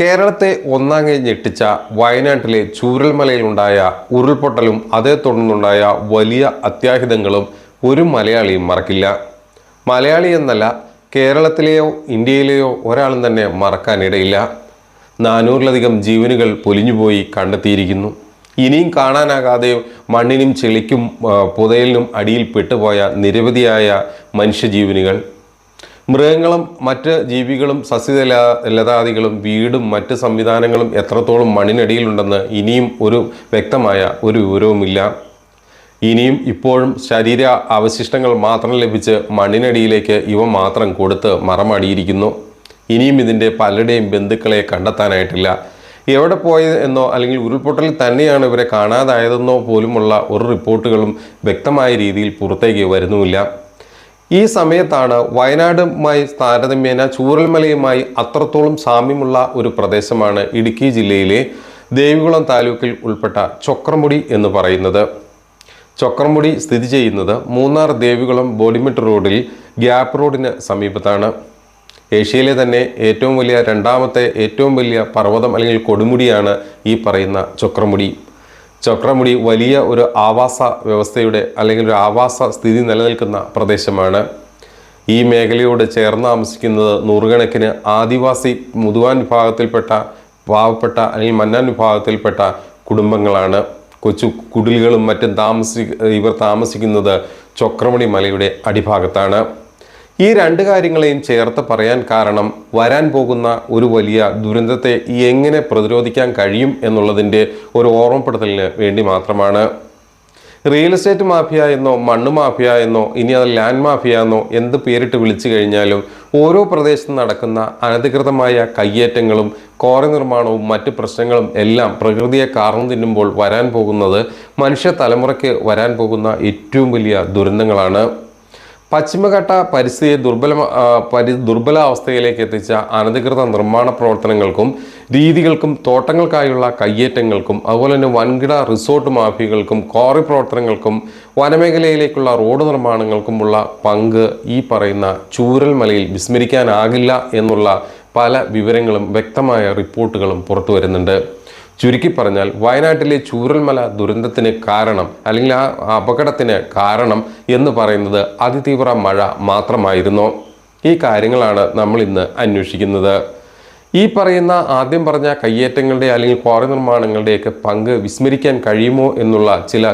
കേരളത്തെ ഒന്നാം കഴിഞ്ഞ് ഞെട്ടിച്ച വയനാട്ടിലെ ചൂരൽമലയിലുണ്ടായ ഉരുൾപൊട്ടലും അതേ തുടർന്നുണ്ടായ വലിയ അത്യാഹിതങ്ങളും ഒരു മലയാളിയും മറക്കില്ല. മലയാളി എന്നല്ല കേരളത്തിലെയോ ഇന്ത്യയിലെയോ ഒരാളും തന്നെ മറക്കാനിടയില്ല. നാനൂറിലധികം ജീവനുകൾ പൊലിഞ്ഞുപോയി കണ്ടെത്തിയിരിക്കുന്നു. ഇനിയും കാണാനാകാതെ മണ്ണിനും ചെളിക്കും പുതയലിനും അടിയിൽ പെട്ടുപോയ നിരവധിയായ മനുഷ്യജീവനുകൾ. മൃഗങ്ങളും മറ്റ് ജീവികളും സസ്യലത ലതാദികളും വീടും മറ്റ് സംവിധാനങ്ങളും എത്രത്തോളം മണ്ണിനടിയിലുണ്ടെന്ന് ഇനിയും ഒരു വ്യക്തമായ ഒരു വിവരവുമില്ല. ഇനിയും ഇപ്പോഴും ശരീര അവശിഷ്ടങ്ങൾ മാത്രം ലഭിച്ച് മണ്ണിനടിയിലേക്ക് ഇവ മാത്രം കൊടുത്ത് മറമടിയിരിക്കുന്നു. ഇനിയും ഇതിന്റെ പലരുടെയും ബന്ധുക്കളെ കണ്ടെത്താനായിട്ടില്ല. എവിടെ പോയത് എന്നോ അല്ലെങ്കിൽ ഉരുൾപൊട്ടൽ തന്നെയാണ് ഇവരെ കാണാതായതെന്നോ പോലുമുള്ള ഒരു റിപ്പോർട്ടുകളും വ്യക്തമായ രീതിയിൽ പുറത്തേക്ക് വരുന്നുമില്ല. ഈ സമയത്താണ് വയനാടുമായി താരതമ്യേന ചൂരൽമലയുമായി അത്രത്തോളം സാമ്യമുള്ള ഒരു പ്രദേശമാണ് ഇടുക്കി ജില്ലയിലെ ദേവികുളം താലൂക്കിൽ ഉൾപ്പെട്ട ചൊക്രമുടി എന്ന് പറയുന്നത്. ചൊക്രമുടി സ്ഥിതി ചെയ്യുന്നത് മൂന്നാർ ദേവികുളം ബോഡിമെട്ട് റോഡിൽ ഗ്യാപ്പ് റോഡിന് സമീപത്താണ്. ഏഷ്യയിലെ തന്നെ ഏറ്റവും വലിയ രണ്ടാമത്തെ ഏറ്റവും വലിയ പർവതം അല്ലെങ്കിൽ കൊടുമുടിയാണ് ഈ പറയുന്ന ചൊക്രമുടി. ചക്രമുടി വലിയ ഒരു ആവാസ വ്യവസ്ഥയുടെ അല്ലെങ്കിൽ ഒരു ആവാസ സ്ഥിതി നിലനിൽക്കുന്ന പ്രദേശമാണ്. ഈ മേഖലയോട് ചേർന്ന് താമസിക്കുന്നത് നൂറുകണക്കിന് ആദിവാസി മുതുവാൻ വിഭാഗത്തിൽപ്പെട്ട പാവപ്പെട്ട അല്ലെങ്കിൽ മന്നാൻ വിഭാഗത്തിൽപ്പെട്ട കുടുംബങ്ങളാണ്. കൊച്ചു കുടിലുകളും മറ്റും താമസി ഇവർ താമസിക്കുന്നത് ചൊക്രമണി മലയുടെ അടിഭാഗത്താണ്. ഈ രണ്ട് കാര്യങ്ങളെയും ചേർത്ത് പറയാൻ കാരണം വരാൻ പോകുന്ന ഒരു വലിയ ദുരന്തത്തെ എങ്ങനെ പ്രതിരോധിക്കാൻ കഴിയും എന്നുള്ളതിന്റെ ഒരു ഓർമ്മപ്പെടുത്തലിന് വേണ്ടി മാത്രമാണ്. റിയൽ എസ്റ്റേറ്റ് മാഫിയ എന്നോ മണ്ണ് മാഫിയ എന്നോ ഇനി അത് ലാൻഡ് മാഫിയ എന്നോ എന്ത് പേരിട്ട് വിളിച്ചു കഴിഞ്ഞാലും ഓരോ പ്രദേശത്തും നടക്കുന്ന അനധികൃതമായ കയ്യേറ്റങ്ങളും കോറി നിർമ്മാണവും മറ്റ് പ്രശ്നങ്ങളും എല്ലാം പ്രകൃതിയെ കാർന്നു തിന്നുമ്പോൾ വരാൻ പോകുന്നത് മനുഷ്യ തലമുറയ്ക്ക് വരാൻ പോകുന്ന ഏറ്റവും വലിയ ദുരന്തങ്ങളാണ്. പശ്ചിമഘട്ട പരിസ്ഥിതിയെ ദുർബല പരി ദുർബലാവസ്ഥയിലേക്ക് എത്തിച്ച അനധികൃത നിർമ്മാണ പ്രവർത്തനങ്ങൾക്കും രീതികൾക്കും തോട്ടങ്ങൾക്കായുള്ള കയ്യേറ്റങ്ങൾക്കും അതുപോലെ തന്നെ വൻകിട റിസോർട്ട് മാഫിയകൾക്കും ക്വാറി പ്രവർത്തനങ്ങൾക്കും വനമേഖലയിലേക്കുള്ള റോഡ് നിർമ്മാണങ്ങൾക്കുമുള്ള പങ്ക് ഈ പറയുന്ന ചൂരൽമലയിൽ വിസ്മരിക്കാനാകില്ല എന്നുള്ള പല വിവരങ്ങളും വ്യക്തമായ റിപ്പോർട്ടുകളും പുറത്തു വരുന്നുണ്ട് ചുരുക്കി പറഞ്ഞാൽ വയനാട്ടിലെ ചൂരൽമല ദുരന്തത്തിന് കാരണം അല്ലെങ്കിൽ ആ അപകടത്തിന് കാരണം എന്ന് പറയുന്നത് അതിതീവ്ര മഴ മാത്രമായിരുന്നു. ഈ കാര്യങ്ങളാണ് നമ്മൾ ഇന്ന് അന്വേഷിക്കുന്നത്. ഈ പറയുന്ന ആദ്യം പറഞ്ഞ കയ്യേറ്റങ്ങളുടെ അല്ലെങ്കിൽ ക്വാറി നിർമ്മാണങ്ങളുടെയൊക്കെ പങ്ക് വിസ്മരിക്കാൻ കഴിയുമോ എന്നുള്ള ചില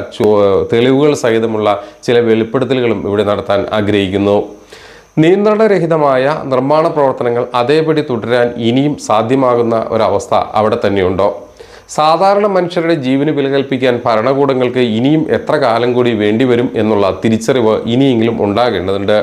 തെളിവുകൾ സഹിതമുള്ള ചില വെളിപ്പെടുത്തലുകളും ഇവിടെ നടത്താൻ ആഗ്രഹിക്കുന്നു. നിയന്ത്രണരഹിതമായ നിർമ്മാണ പ്രവർത്തനങ്ങൾ അതേപടി തുടരാൻ ഇനിയും സാധ്യമാകുന്ന ഒരവസ്ഥ അവിടെ തന്നെയുണ്ടോ? സാധാരണ മനുഷ്യരുടെ ജീവന് വിലകൽപ്പിക്കാൻ ഭരണകൂടങ്ങൾക്ക് ഇനിയും എത്ര കാലം കൂടി വേണ്ടിവരും എന്നുള്ള തിരിച്ചറിവ് ഇനിയെങ്കിലും ഉണ്ടാകേണ്ടതുണ്ട്.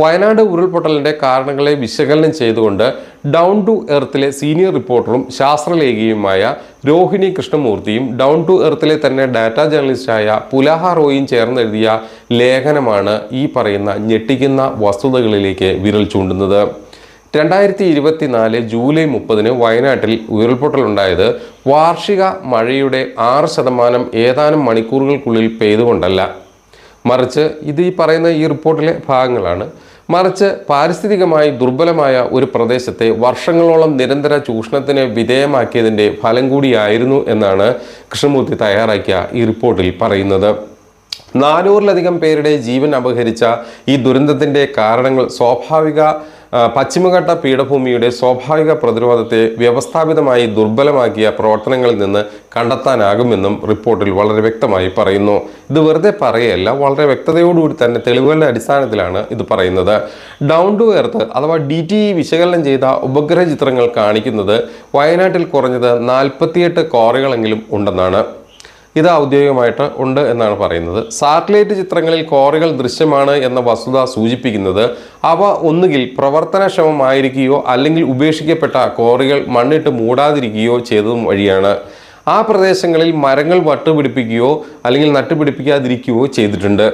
വയനാട് ഉരുൾപൊട്ടലിന്റെ കാരണങ്ങളെ വിശകലനം ചെയ്തുകൊണ്ട് ഡൗൺ ടു എർത്തിലെ സീനിയർ റിപ്പോർട്ടറും ശാസ്ത്രലേഖിയുമായ രോഹിണി കൃഷ്ണമൂർത്തിയും ഡൗൺ ടു എർത്തിലെ തന്നെ ഡാറ്റാ ജേർണലിസ്റ്റായ പുലാഹ റോയും ചേർന്നെഴുതിയ ലേഖനമാണ് ഈ പറയുന്ന ഞെട്ടിക്കുന്ന വസ്തുതകളിലേക്ക് വിരൽ ചൂണ്ടുന്നത്. രണ്ടായിരത്തി ഇരുപത്തിനാല് ജൂലൈ മുപ്പതിന് വയനാട്ടിൽ ഉരുൾപൊട്ടലുണ്ടായത് വാർഷിക മഴയുടെ ആറ് ശതമാനം ഏതാനും മണിക്കൂറുകൾക്കുള്ളിൽ പെയ്തുകൊണ്ടല്ല. മറിച്ച് ഇത് ഈ പറയുന്ന ഈ റിപ്പോർട്ടിലെ ഭാഗങ്ങളാണ്. മറിച്ച് പാരിസ്ഥിതികമായി ദുർബലമായ ഒരു പ്രദേശത്തെ വർഷങ്ങളോളം നിരന്തര ചൂഷണത്തിന് വിധേയമാക്കിയതിന്റെ ഫലം കൂടിയായിരുന്നു എന്നാണ് കൃഷ്ണമൂർത്തി തയ്യാറാക്കിയ ഈ റിപ്പോർട്ടിൽ പറയുന്നത്. നാനൂറിലധികം പേരുടെ ജീവൻ അപഹരിച്ച ഈ ദുരന്തത്തിന്റെ കാരണങ്ങൾ സ്വാഭാവിക പശ്ചിമഘട്ട പീഠഭൂമിയുടെ സ്വാഭാവിക പ്രതിരോധത്തെ വ്യവസ്ഥാപിതമായി ദുർബലമാക്കിയ പ്രവർത്തനങ്ങളിൽ നിന്ന് കണ്ടെത്താനാകുമെന്നും റിപ്പോർട്ടിൽ വളരെ വ്യക്തമായി പറയുന്നു. ഇത് വെറുതെ പറയല്ല വളരെ വ്യക്തതയോടുകൂടി തന്നെ തെളിവുകളുടെ അടിസ്ഥാനത്തിലാണ് ഇത് പറയുന്നത്. ഡൗൺ ടു എർത്ത് അഥവാ ഡി ടി ഇ വിശകലനം ചെയ്ത ഉപഗ്രഹ ചിത്രങ്ങൾ കാണിക്കുന്നത് വയനാട്ടിൽ കുറഞ്ഞത് നാൽപ്പത്തിയെട്ട് കോറികളെങ്കിലും ഉണ്ടെന്നാണ്. ഇത് ഔദ്യോഗികമായിട്ട് ഉണ്ട് എന്നാണ് പറയുന്നത്. സാറ്റലൈറ്റ് ചിത്രങ്ങളിൽ കോറികൾ ദൃശ്യമാണ് എന്ന വസ്തുത സൂചിപ്പിക്കുന്നത് അവ ഒന്നുകിൽ പ്രവർത്തനക്ഷമമായിരിക്കുകയോ അല്ലെങ്കിൽ ഉപേക്ഷിക്കപ്പെട്ട കോറികൾ മണ്ണിട്ട് മൂടാതിരിക്കുകയോ ചെയ്തതും വഴിയാണ്. ആ പ്രദേശങ്ങളിൽ മരങ്ങൾ വട്ടുപിടിപ്പിക്കുകയോ അല്ലെങ്കിൽ നട്ടുപിടിപ്പിക്കാതിരിക്കുകയോ ചെയ്തിട്ടുണ്ട്.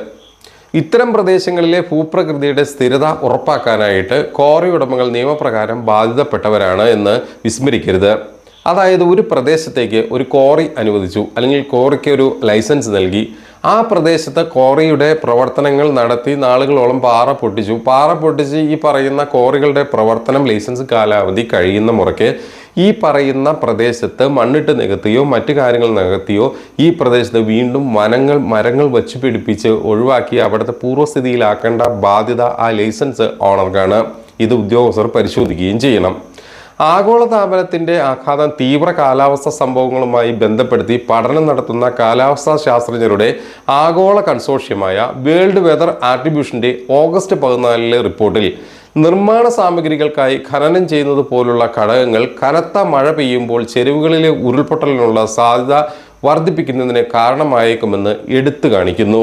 ഇത്തരം പ്രദേശങ്ങളിലെ ഭൂപ്രകൃതിയുടെ സ്ഥിരത ഉറപ്പാക്കാനായിട്ട് കോറി ഉടമകൾ നിയമപ്രകാരം ബാധിതപ്പെട്ടവരാണ് എന്ന് വിസ്മരിക്കരുത്. അതായത് ഒരു പ്രദേശത്തേക്ക് ഒരു കോറി അനുവദിച്ചു അല്ലെങ്കിൽ കോറിക്ക് ഒരു ലൈസൻസ് നൽകി. ആ പ്രദേശത്ത് കോറിയുടെ പ്രവർത്തനങ്ങൾ നടത്തി നാളുകളോളം പാറ പൊട്ടിച്ചു. പാറ പൊട്ടിച്ച് ഈ പറയുന്ന കോറികളുടെ പ്രവർത്തനം ലൈസൻസ് കാലാവധി കഴിയുന്ന മുറയ്ക്ക് ഈ പറയുന്ന പ്രദേശത്ത് മണ്ണിട്ട് നികത്തിയോ മറ്റു കാര്യങ്ങൾ നികത്തിയോ ഈ പ്രദേശത്ത് വീണ്ടും വനങ്ങൾ മരങ്ങൾ വച്ച് പിടിപ്പിച്ച് ഒഴിവാക്കി അവിടുത്തെ പൂർവസ്ഥിതിയിലാക്കേണ്ട ബാധ്യത ആ ലൈസൻസ് ഓണർക്കാണ്. ഇത് ഉദ്യോഗസ്ഥർ പരിശോധിക്കുകയും ചെയ്യണം. ആഗോളതാപനത്തിന്റെ ആഘാതം തീവ്ര കാലാവസ്ഥ സംഭവങ്ങളുമായി ബന്ധപ്പെടുത്തി പഠനം നടത്തുന്ന കാലാവസ്ഥാ ശാസ്ത്രജ്ഞരുടെ ആഗോള കൺസോഷ്യമായ വേൾഡ് വെതർ ആട്രിബ്യൂഷന്റെ ഓഗസ്റ്റ് പതിനാലിലെ റിപ്പോർട്ടിൽ നിർമ്മാണ സാമഗ്രികൾക്കായി ഖനനം ചെയ്യുന്നത് പോലുള്ള ഘടകങ്ങൾ കനത്ത മഴ പെയ്യുമ്പോൾ ചെരുവുകളിലെ ഉരുൾപൊട്ടലിനുള്ള സാധ്യത വർദ്ധിപ്പിക്കുന്നതിന് കാരണമായേക്കുമെന്ന് എടുത്തു കാണിക്കുന്നു.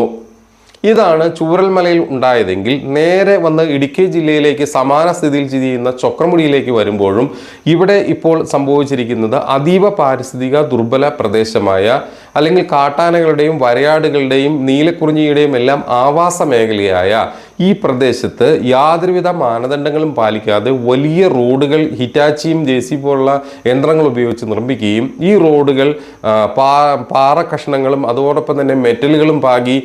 ഇതാണ് ചൂരൽമലയിൽ ഉണ്ടായതെങ്കിൽ നേരെ വന്ന് ഇടുക്കി ജില്ലയിലേക്ക് സമാന സ്ഥിതിയിൽ സ്ഥിതി ചെയ്യുന്ന ചൊക്രമുടിയിലേക്ക് വരുമ്പോഴും ഇവിടെ ഇപ്പോൾ സംഭവിച്ചിരിക്കുന്നത് അതീവ പാരിസ്ഥിതിക ദുർബല പ്രദേശമായ അല്ലെങ്കിൽ കാട്ടാനകളുടെയും വരയാടുകളുടെയും നീലക്കുറിഞ്ഞിയുടെയും എല്ലാം ആവാസ മേഖലയായ ഈ പ്രദേശത്ത് യാതൊരുവിധ മാനദണ്ഡങ്ങളും പാലിക്കാതെ വലിയ റോഡുകൾ ഹിറ്റാച്ചിയും ജെ സി പോലുള്ള യന്ത്രങ്ങൾ ഉപയോഗിച്ച് നിർമ്മിക്കുകയും ഈ റോഡുകൾ പാ പാറ കഷ്ണങ്ങളും അതോടൊപ്പം തന്നെ മെറ്റലുകളും പാകി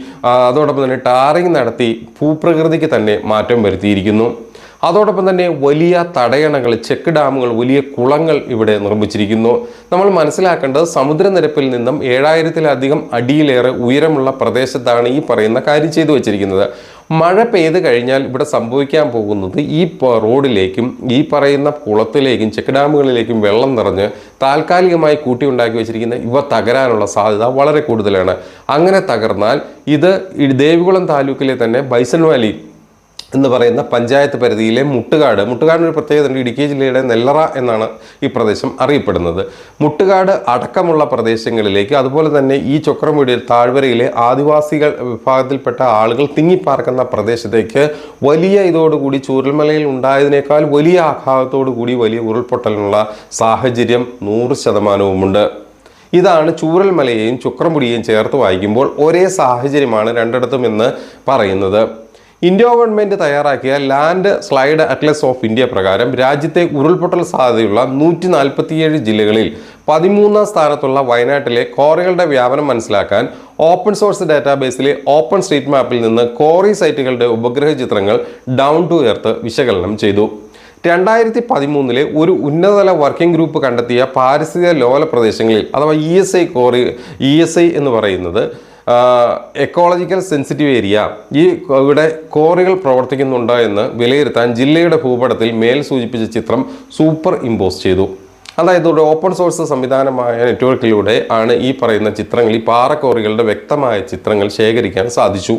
അതോടൊപ്പം തന്നെ ടാറിങ് നടത്തി ഭൂപ്രകൃതിക്ക് തന്നെ മാറ്റം വരുത്തിയിരിക്കുന്നു. അതോടൊപ്പം തന്നെ വലിയ തടയണകൾ ചെക്ക് ഡാമുകൾ വലിയ കുളങ്ങൾ ഇവിടെ നിർമ്മിച്ചിരിക്കുന്നു. നമ്മൾ മനസ്സിലാക്കേണ്ടത് സമുദ്രനിരപ്പിൽ നിന്നും ഏഴായിരത്തിലധികം അടിയിലേറെ ഉയരമുള്ള പ്രദേശത്താണ് ഈ പറയുന്ന കാര്യം ചെയ്തു വച്ചിരിക്കുന്നത്. മഴ പെയ്ത് കഴിഞ്ഞാൽ ഇവിടെ സംഭവിക്കാൻ പോകുന്നത് ഈ റോഡിലേക്കും ഈ പറയുന്ന കുളത്തിലേക്കും ചെക്ക് ഡാമുകളിലേക്കും വെള്ളം നിറഞ്ഞ് താൽക്കാലികമായി കൂട്ടി ഉണ്ടാക്കി വെച്ചിരിക്കുന്ന ഇവ തകരാനുള്ള സാധ്യത വളരെ കൂടുതലാണ്. അങ്ങനെ തകർന്നാൽ ഇത് ദേവികുളം താലൂക്കിലെ തന്നെ ബൈസൺ വാലി എന്ന് പറയുന്ന പഞ്ചായത്ത് പരിധിയിലെ മുട്ടുകാട്. മുട്ടുകാടിന് ഒരു പ്രത്യേകത ഉണ്ട്. ഇടുക്കി ജില്ലയുടെ നെല്ലറ എന്നാണ് ഈ പ്രദേശം അറിയപ്പെടുന്നത്. മുട്ടുകാട് അടക്കമുള്ള പ്രദേശങ്ങളിലേക്ക് അതുപോലെ തന്നെ ഈ ചൊക്രമുടിയിൽ താഴ്വരയിലെ ആദിവാസികൾ വിഭാഗത്തിൽപ്പെട്ട ആളുകൾ തിങ്ങിപ്പാർക്കുന്ന പ്രദേശത്തേക്ക് വലിയ ഇതോടുകൂടി ചൂരൽമലയിൽ ഉണ്ടായതിനേക്കാൾ വലിയ ആഘാതത്തോടു കൂടി വലിയ ഉരുൾപൊട്ടലിനുള്ള സാഹചര്യം നൂറ് ശതമാനവുമുണ്ട്. ഇതാണ് ചൂരൽമലയെയും ചുക്രമുടിയെയും ചേർത്ത് വായിക്കുമ്പോൾ ഒരേ സാഹചര്യമാണ് രണ്ടിടത്തും എന്ന് പറയുന്നത്. ഇന്ത്യ ഗവൺമെന്റ് തയ്യാറാക്കിയ landslide atlas of India പ്രകാരം രാജ്യത്തെ ഉരുൾപൊട്ടൽ സാധ്യതയുള്ള നൂറ്റി നാൽപ്പത്തിയേഴ് ജില്ലകളിൽ പതിമൂന്നാം സ്ഥാനത്തുള്ള വയനാട്ടിലെ കോറികളുടെ വ്യാപനം മനസ്സിലാക്കാൻ ഓപ്പൺ സോഴ്സ് ഡാറ്റാബേസിലെ ഓപ്പൺ സ്ട്രീറ്റ് മാപ്പിൽ നിന്ന് കോറി സൈറ്റുകളുടെ ഉപഗ്രഹ ചിത്രങ്ങൾ ഡൗൺ ടു എർത്ത് വിശകലനം ചെയ്തു. രണ്ടായിരത്തി പതിമൂന്നിലെ ഒരു ഉന്നതതല വർക്കിംഗ് ഗ്രൂപ്പ് കണ്ടെത്തിയ പാരിസ്ഥിതിക ലോല പ്രദേശങ്ങളിൽ അഥവാ E S I quarry E S I എന്ന് പറയുന്നത് എക്കോളജിക്കൽ സെൻസിറ്റീവ് ഏരിയ ഈ ഇവിടെ കോറികൾ പ്രവർത്തിക്കുന്നുണ്ടോ എന്ന് വിലയിരുത്താൻ ജില്ലയുടെ ഭൂപടത്തിൽ മേൽ സൂചിപ്പിച്ച ചിത്രം സൂപ്പർ ഇമ്പോസ് ചെയ്തു. അതായത് ഒരു ഓപ്പൺ സോഴ്സ് സംവിധാനമായ നെറ്റ്വർക്കിലൂടെ ആണ് ഈ പറയുന്ന ചിത്രങ്ങൾ ഈ പാറക്കോറികളുടെ വ്യക്തമായ ചിത്രങ്ങൾ ശേഖരിക്കാൻ സാധിച്ചു.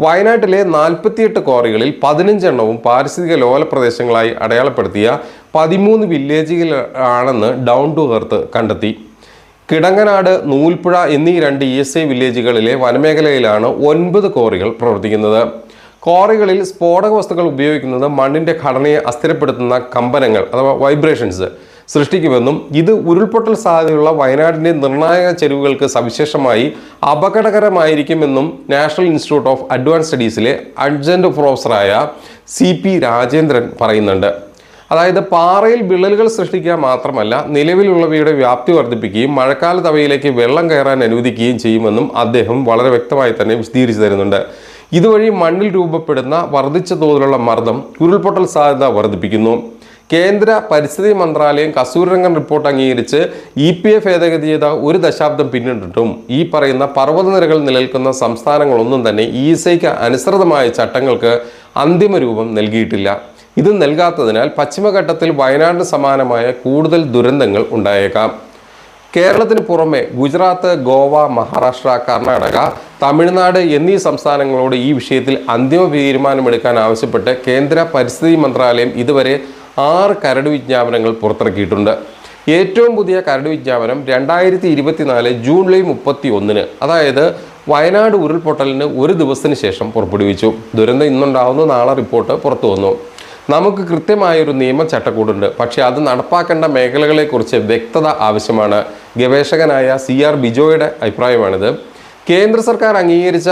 വയനാട്ടിലെ നാൽപ്പത്തിയെട്ട് കോറികളിൽ പതിനഞ്ചെണ്ണവും പാരിസ്ഥിതിക ലോല പ്രദേശങ്ങളായി അടയാളപ്പെടുത്തിയ പതിമൂന്ന് വില്ലേജുകളാണെന്ന് ഡൗൺ ടു എർത്ത് കണ്ടെത്തി. കിടങ്ങനാട് നൂൽപ്പുഴ എന്നീ രണ്ട് ഇ എസ് ഐ വില്ലേജുകളിലെ വനമേഖലയിലാണ് ഒൻപത് കോറികൾ പ്രവർത്തിക്കുന്നത്. കോറികളിൽ സ്ഫോടക വസ്തുക്കൾ ഉപയോഗിക്കുന്നത് മണ്ണിന്റെ ഘടനയെ അസ്ഥിരപ്പെടുത്തുന്ന കമ്പനങ്ങൾ അഥവാ വൈബ്രേഷൻസ് സൃഷ്ടിക്കുമെന്നും ഇത് ഉരുൾപൊട്ടൽ സാധ്യതയുള്ള വയനാടിന്റെ നിർണായക ചെരുവുകൾക്ക് സവിശേഷമായി അപകടകരമായിരിക്കുമെന്നും നാഷണൽ ഇൻസ്റ്റിറ്റ്യൂട്ട് ഓഫ് അഡ്വാൻസ് സ്റ്റഡീസിലെ അഡ്ജന്റ് പ്രൊഫസറായ സി പി രാജേന്ദ്രൻ പറയുന്നുണ്ട്. അതായത് പാറയിൽ വിള്ളലുകൾ സൃഷ്ടിക്കുക മാത്രമല്ല നിലവിലുള്ളവയുടെ വ്യാപ്തി വർദ്ധിപ്പിക്കുകയും മഴക്കാലത്ത് അവയിലേക്ക് വെള്ളം കയറാൻ അനുവദിക്കുകയും ചെയ്യുമെന്നും അദ്ദേഹം വളരെ വ്യക്തമായി തന്നെ വിശദീകരിച്ചു തരുന്നുണ്ട്. ഇതുവഴി മണ്ണിൽ രൂപപ്പെടുന്ന വർദ്ധിച്ച തോതിലുള്ള മർദ്ദം ഉരുൾപൊട്ടൽ സാധ്യത വർദ്ധിപ്പിക്കുന്നു. കേന്ദ്ര പരിസ്ഥിതി മന്ത്രാലയം കസ്തൂരിരംഗൻ റിപ്പോർട്ട് അംഗീകരിച്ച് ഇ പി എഫ് ഭേദഗതി ചെയ്ത ഒരു ദശാബ്ദം പിന്നിട്ടിട്ടും ഈ പറയുന്ന പർവതനിരകൾ നിലനിൽക്കുന്ന സംസ്ഥാനങ്ങളൊന്നും തന്നെ ഇ എസ് ഐക്ക് അനുസൃതമായ ചട്ടങ്ങൾക്ക് അന്തിമ രൂപം നൽകിയിട്ടില്ല. ഇത് നൽകാത്തതിനാൽ പശ്ചിമഘട്ടത്തിൽ വയനാടിന് സമാനമായ കൂടുതൽ ദുരന്തങ്ങൾ ഉണ്ടായേക്കാം. കേരളത്തിന് പുറമെ ഗുജറാത്ത് ഗോവ മഹാരാഷ്ട്ര കർണാടക തമിഴ്നാട് എന്നീ സംസ്ഥാനങ്ങളോട് ഈ വിഷയത്തിൽ അന്തിമ തീരുമാനമെടുക്കാൻ ആവശ്യപ്പെട്ട് കേന്ദ്ര പരിസ്ഥിതി മന്ത്രാലയം ഇതുവരെ ആറ് കരട് വിജ്ഞാപനങ്ങൾ പുറത്തിറക്കിയിട്ടുണ്ട്. ഏറ്റവും പുതിയ കരട് വിജ്ഞാപനം രണ്ടായിരത്തി ഇരുപത്തിനാല് ജൂലൈ മുപ്പത്തി ഒന്നിന് അതായത് വയനാട് ഉരുൾപൊട്ടലിന് ഒരു ദിവസത്തിന് ശേഷം പുറപ്പെടുവിച്ചു. ദുരന്തം ഇന്നുണ്ടാവുന്നു നാളെ റിപ്പോർട്ട് പുറത്തു വന്നു നമുക്ക് കൃത്യമായൊരു നിയമ ചട്ടക്കൂടുണ്ട്. പക്ഷേ അത് നടപ്പാക്കേണ്ട മേഖലകളെക്കുറിച്ച് വ്യക്തത ആവശ്യമാണ്. ഗവേഷകനായ സി ആർ ബിജോയുടെ അഭിപ്രായമാണിത്. കേന്ദ്ര സർക്കാർ അംഗീകരിച്ച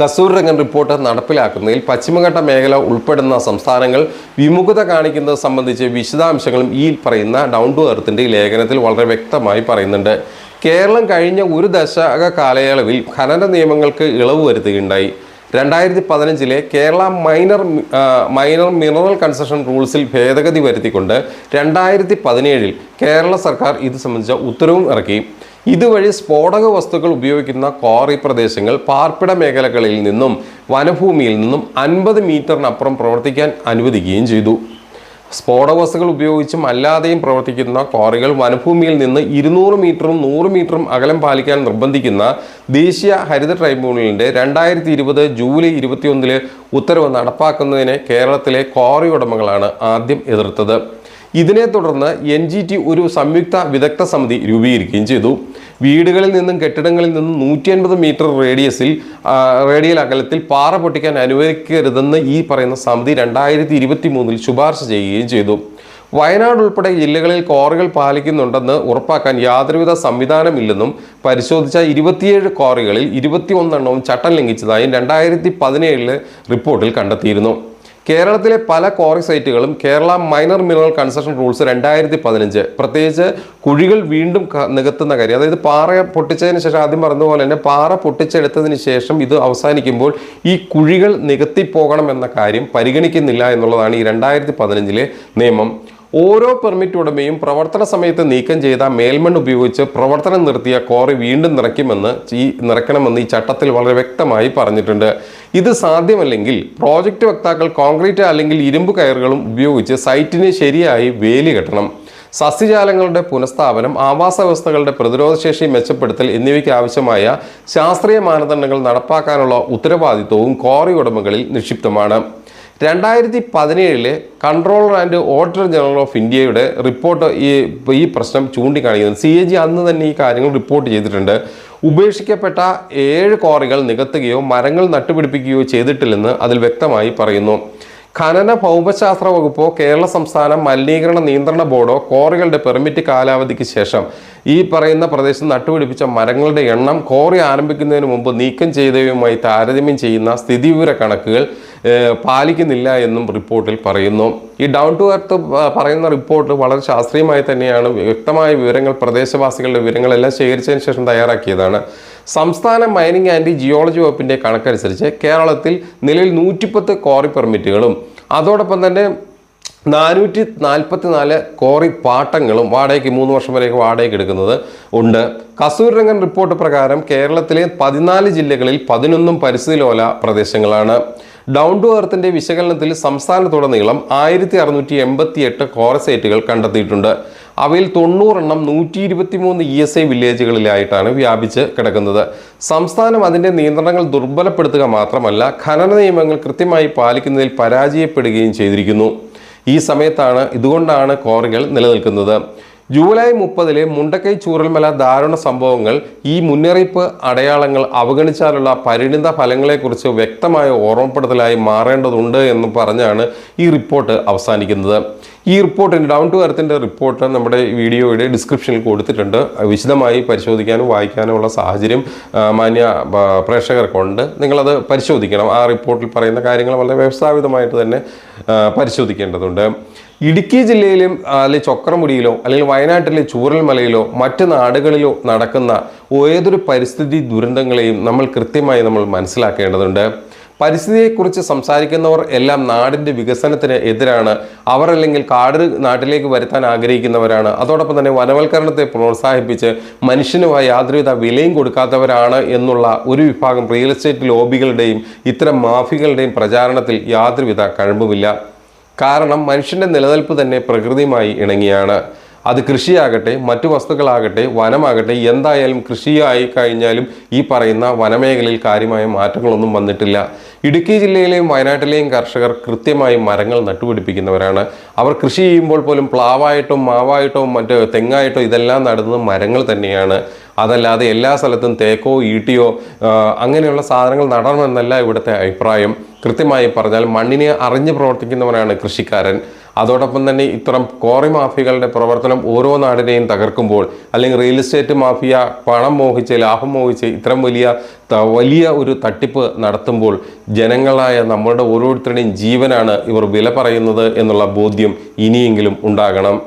കസൂർ രംഗൻ റിപ്പോർട്ട് നടപ്പിലാക്കുന്നതിൽ പശ്ചിമഘട്ട മേഖല ഉൾപ്പെടുന്ന സംസ്ഥാനങ്ങൾ വിമുഖത കാണിക്കുന്നത് സംബന്ധിച്ച് വിശദാംശങ്ങളും ഈ പറയുന്ന ഡൗൺ ടു എർത്തിന്റെ ഈ ലേഖനത്തിൽ വളരെ വ്യക്തമായി പറയുന്നുണ്ട്. കേരളം കഴിഞ്ഞ ഒരു ദശക കാലയളവിൽ ഖനന നിയമങ്ങൾക്ക് ഇളവ് വരുത്തുകയുണ്ടായി. രണ്ടായിരത്തി പതിനഞ്ചിലെ Kerala minor minor mineral concession റൂൾസിൽ ഭേദഗതി വരുത്തിക്കൊണ്ട് രണ്ടായിരത്തി പതിനേഴിൽ കേരള സർക്കാർ ഇത് സംബന്ധിച്ച ഉത്തരവും ഇറക്കി. ഇതുവഴി സ്ഫോടക വസ്തുക്കൾ ഉപയോഗിക്കുന്ന ക്വാറി പ്രദേശങ്ങൾ പാർപ്പിട മേഖലകളിൽ നിന്നും വനഭൂമിയിൽ നിന്നും അൻപത് മീറ്ററിനപ്പുറം പ്രവർത്തിക്കാൻ അനുവദിക്കുകയും ചെയ്തു. സ്ഫോടക വസ്തുക്കൾ ഉപയോഗിച്ചും അല്ലാതെയും പ്രവർത്തിക്കുന്ന ക്വാറികൾ വനഭൂമിയിൽ നിന്ന് ഇരുന്നൂറ് മീറ്ററും നൂറ് മീറ്ററും അകലം പാലിക്കാൻ നിർബന്ധിക്കുന്ന ദേശീയ ഹരിത ട്രൈബ്യൂണലിന്റെ രണ്ടായിരത്തി ഇരുപത് ജൂലൈ ഇരുപത്തിയൊന്നിൽ ഉത്തരവ് നടപ്പാക്കുന്നതിനെ കേരളത്തിലെ ക്വാറി ഉടമകളാണ് ആദ്യം എതിർത്തത്. ഇതിനെ തുടർന്ന് എൻ ഒരു സംയുക്ത വിദഗ്ധ സമിതി രൂപീകരിക്കുകയും ചെയ്തു. വീടുകളിൽ നിന്നും കെട്ടിടങ്ങളിൽ നിന്നും നൂറ്റി അൻപത് മീറ്റർ റേഡിയസിൽ റേഡിയൽ അകലത്തിൽ പാറ പൊട്ടിക്കാൻ അനുവദിക്കരുതെന്ന് ഈ പറയുന്ന സമിതി രണ്ടായിരത്തി ഇരുപത്തി മൂന്നിൽ ശുപാർശ ചെയ്യുകയും ചെയ്തു. വയനാട് ഉൾപ്പെടെ ജില്ലകളിൽ ക്വാറികൾ പാലിക്കുന്നുണ്ടെന്ന് ഉറപ്പാക്കാൻ യാതൊരുവിധ സംവിധാനമില്ലെന്നും പരിശോധിച്ച ഇരുപത്തിയേഴ് ക്വാറികളിൽ ഇരുപത്തിയൊന്നെണ്ണവും ചട്ടം ലംഘിച്ചതായും രണ്ടായിരത്തി പതിനേഴിലെ റിപ്പോർട്ടിൽ കണ്ടെത്തിയിരുന്നു. കേരളത്തിലെ പല quarry സൈറ്റുകളും Kerala minor mineral concession rules രണ്ടായിരത്തി പതിനഞ്ച് പ്രത്യേകിച്ച് കുഴികൾ വീണ്ടും നികത്തുന്ന കാര്യം. അതായത് പാറ പൊട്ടിച്ചതിന് ശേഷം ആദ്യം പറഞ്ഞതുപോലെ തന്നെ പാറ പൊട്ടിച്ചെടുത്തതിന് ശേഷം ഇത് അവസാനിക്കുമ്പോൾ ഈ കുഴികൾ നികത്തിപ്പോകണം എന്ന കാര്യം പരിഗണിക്കുന്നില്ല എന്നുള്ളതാണ് ഈ രണ്ടായിരത്തി പതിനഞ്ചിലെ നിയമം. ഓരോ പെർമിറ്റ് ഉടമയും പ്രവർത്തന സമയത്ത് നീക്കം ചെയ്ത മേൽമണ്ണ് ഉപയോഗിച്ച് പ്രവർത്തനം നിർത്തിയ ക്വാറി വീണ്ടും നിറയ്ക്കുമെന്ന് ഈ നിറയ്ക്കണമെന്ന് ഈ ചട്ടത്തിൽ വളരെ വ്യക്തമായി പറഞ്ഞിട്ടുണ്ട്. ഇത് സാധ്യമല്ലെങ്കിൽ പ്രോജക്റ്റ് വക്താക്കൾ കോൺക്രീറ്റ് അല്ലെങ്കിൽ ഇരുമ്പ് കയറുകളും ഉപയോഗിച്ച് സൈറ്റിന് ശരിയായി വേലി കെട്ടണം. സസ്യജാലങ്ങളുടെ പുനഃസ്ഥാപനം ആവാസ വ്യവസ്ഥകളുടെ പ്രതിരോധശേഷി മെച്ചപ്പെടുത്തൽ എന്നിവയ്ക്ക് ആവശ്യമായ ശാസ്ത്രീയ മാനദണ്ഡങ്ങൾ നടപ്പാക്കാനുള്ള ഉത്തരവാദിത്വവും ക്വാറി ഉടമകളിൽ നിക്ഷിപ്തമാണ്. രണ്ടായിരത്തി പതിനേഴിലെ controller and auditor general of ഇന്ത്യയുടെ റിപ്പോർട്ട് ഈ ഈ പ്രശ്നം ചൂണ്ടിക്കാണിക്കുന്നത് സി എ ജി അന്ന് തന്നെ ഈ കാര്യങ്ങൾ റിപ്പോർട്ട് ചെയ്തിട്ടുണ്ട്. ഉപേക്ഷിക്കപ്പെട്ട ഏഴ് ക്വാറികൾ നികത്തുകയോ മരങ്ങൾ നട്ടുപിടിപ്പിക്കുകയോ ചെയ്തിട്ടില്ലെന്ന് അതിൽ വ്യക്തമായി പറയുന്നു. ഖനന ഭൗമശാസ്ത്ര വകുപ്പോ കേരള സംസ്ഥാന മലിനീകരണ നിയന്ത്രണ ബോർഡോ കോറികളുടെ പെർമിറ്റ് കാലാവധിക്ക് ശേഷം ഈ പറയുന്ന പ്രദേശത്ത് നട്ടുപിടിപ്പിച്ച മരങ്ങളുടെ എണ്ണം കോറി ആരംഭിക്കുന്നതിന് മുമ്പ് നീക്കം ചെയ്തവയുമായി താരതമ്യം ചെയ്യുന്ന സ്ഥിതിവിവര കണക്കുകൾ പാലിക്കുന്നില്ല എന്നും റിപ്പോർട്ടിൽ പറയുന്നു. ഈ ഡൗൺ ടു എർത്ത് പറയുന്ന റിപ്പോർട്ട് വളരെ ശാസ്ത്രീയമായി തന്നെയാണ്. വ്യക്തമായ വിവരങ്ങൾ പ്രദേശവാസികളുടെ വിവരങ്ങളെല്ലാം ശേഖരിച്ചതിന് ശേഷം തയ്യാറാക്കിയതാണ്. സംസ്ഥാന മൈനിങ് ആൻഡ് ജിയോളജി വകുപ്പിന്റെ കണക്കനുസരിച്ച് കേരളത്തിൽ നിലവിൽ നൂറ്റിപ്പത്ത് കോറി പെർമിറ്റുകളും അതോടൊപ്പം തന്നെ നാനൂറ്റി നാൽപ്പത്തി നാല് കോറി പാട്ടങ്ങളും വാടകയ്ക്ക് മൂന്ന് വർഷം വരെയൊക്കെ വാടകയ്ക്ക് എടുക്കുന്നത് ഉണ്ട്. കസൂർരംഗൻ റിപ്പോർട്ട് പ്രകാരം കേരളത്തിലെ പതിനാല് ജില്ലകളിൽ പതിനൊന്നും പരിസ്ഥിതി ലോല പ്രദേശങ്ങളാണ്. ഡൗൺ ടു എർത്തിന്റെ വിശകലനത്തിൽ സംസ്ഥാനത്തുടനീളം ആയിരത്തി അറുന്നൂറ്റി എൺപത്തി എട്ട് കോറസൈറ്റുകൾ കണ്ടെത്തിയിട്ടുണ്ട്. അവയിൽ തൊണ്ണൂറെണ്ണം നൂറ്റി ഇരുപത്തി മൂന്ന് ഇ എസ് ഐ വില്ലേജുകളിലായിട്ടാണ് വ്യാപിച്ച് കിടക്കുന്നത്. സംസ്ഥാനം അതിന്റെ നിയന്ത്രണങ്ങൾ ദുർബലപ്പെടുത്തുക മാത്രമല്ല ഖനന നിയമങ്ങൾ കൃത്യമായി പാലിക്കുന്നതിൽ പരാജയപ്പെടുകയും ചെയ്തിരിക്കുന്നു. ഈ സമയത്താണ് ഇതുകൊണ്ടാണ് കോറികൾ നിലനിൽക്കുന്നത്. ജൂലൈ മുപ്പതിലെ മുണ്ടക്കൈ ചൂറൽമല ദാരുണ സംഭവങ്ങൾ ഈ മുന്നറിയിപ്പ് അടയാളങ്ങൾ അവഗണിച്ചാലുള്ള പരിണിത ഫലങ്ങളെക്കുറിച്ച് വ്യക്തമായ ഓർമ്മപ്പെടുത്തലായി മാറേണ്ടതുണ്ട് എന്ന് പറഞ്ഞാണ് ഈ റിപ്പോർട്ട് അവസാനിക്കുന്നത്. ഈ റിപ്പോർട്ടിന് ഡൗൺ ടു എർത്തിന്റെ റിപ്പോർട്ട് നമ്മുടെ വീഡിയോയുടെ ഡിസ്ക്രിപ്ഷനിൽ കൊടുത്തിട്ടുണ്ട്. വിശദമായി പരിശോധിക്കാനും വായിക്കാനുമുള്ള സാഹചര്യം മാന്യ പ്രേക്ഷകർക്കുണ്ട്. നിങ്ങളത് പരിശോധിക്കണം. ആ റിപ്പോർട്ടിൽ പറയുന്ന കാര്യങ്ങൾ വളരെ വ്യവസ്ഥാപിതമായിട്ട് തന്നെ പരിശോധിക്കേണ്ടതുണ്ട്. ഇടുക്കി ജില്ലയിലും അല്ലെങ്കിൽ ചൊക്രമുടിയിലോ അല്ലെങ്കിൽ വയനാട്ടിലെ ചൂരൽമലയിലോ മറ്റ് നാടുകളിലോ നടക്കുന്ന ഏതൊരു പരിസ്ഥിതി ദുരന്തങ്ങളെയും നമ്മൾ കൃത്യമായി നമ്മൾ മനസ്സിലാക്കേണ്ടതുണ്ട്. പരിസ്ഥിതിയെക്കുറിച്ച് സംസാരിക്കുന്നവർ എല്ലാം നാടിന്റെ വികസനത്തിന് എതിരാണ്. അവർ അല്ലെങ്കിൽ കാട് നാട്ടിലേക്ക് വരുത്താൻ ആഗ്രഹിക്കുന്നവരാണ്. അതോടൊപ്പം തന്നെ വനവൽക്കരണത്തെ പ്രോത്സാഹിപ്പിച്ച് മനുഷ്യന് യാതൊരുവിധ വിലയും കൊടുക്കാത്തവരാണ് എന്നുള്ള ഒരു വിഭാഗം റിയൽ എസ്റ്റേറ്റ് ലോബികളുടെയും ഇത്തരം മാഫികളുടെയും പ്രചാരണത്തിൽ യാതൊരുവിധ കഴിവുമില്ല കാരണം മനുഷ്യന്റെ നിലനിൽപ്പ് തന്നെ പ്രകൃതിയുമായി ഇണങ്ങിയാണ്. അത് കൃഷിയാകട്ടെ മറ്റു വസ്തുക്കളാകട്ടെ വനമാകട്ടെ എന്തായാലും കൃഷിയായി കഴിഞ്ഞാലും ഈ പറയുന്ന വനമേഖലയിൽ കാര്യമായ മാറ്റങ്ങളൊന്നും വന്നിട്ടില്ല. ഇടുക്കി ജില്ലയിലെയും വയനാട്ടിലെയും കർഷകർ കൃത്യമായി മരങ്ങൾ നട്ടുപിടിപ്പിക്കുന്നവരാണ്. അവർ കൃഷി ചെയ്യുമ്പോൾ പോലും പ്ലാവായിട്ടോ മാവായിട്ടോ മറ്റോ തെങ്ങായിട്ടോ ഇതെല്ലാം നടുന്നത് മരങ്ങൾ തന്നെയാണ്. അതല്ലാതെ എല്ലാ സ്ഥലത്തും തേക്കോ ഈട്ടിയോ അങ്ങനെയുള്ള സാധനങ്ങൾ നടണമെന്നല്ല ഇവിടുത്തെ അഭിപ്രായം. കൃത്യമായി പറഞ്ഞാൽ മണ്ണിനെ അറിഞ്ഞ് പ്രവർത്തിക്കുന്നവനാണ് കൃഷിക്കാരൻ. അതോടൊപ്പം തന്നെ ഇത്തരം കോറി മാഫിയകളുടെ പ്രവർത്തനം ഓരോ നാടിനെയും തകർക്കുമ്പോൾ അല്ലെങ്കിൽ റിയൽ എസ്റ്റേറ്റ് മാഫിയ പണം മോഹിച്ച് ലാഭം മോഹിച്ച് ഇത്തരം വലിയ വലിയ ഒരു തട്ടിപ്പ് നടത്തുമ്പോൾ ജനങ്ങളായ നമ്മളുടെ ഓരോരുത്തരുടെയും ജീവനാണ് ഇവർ വില പറയുന്നത് എന്നുള്ള ബോധ്യം ഇനിയെങ്കിലും ഉണ്ടാകണം.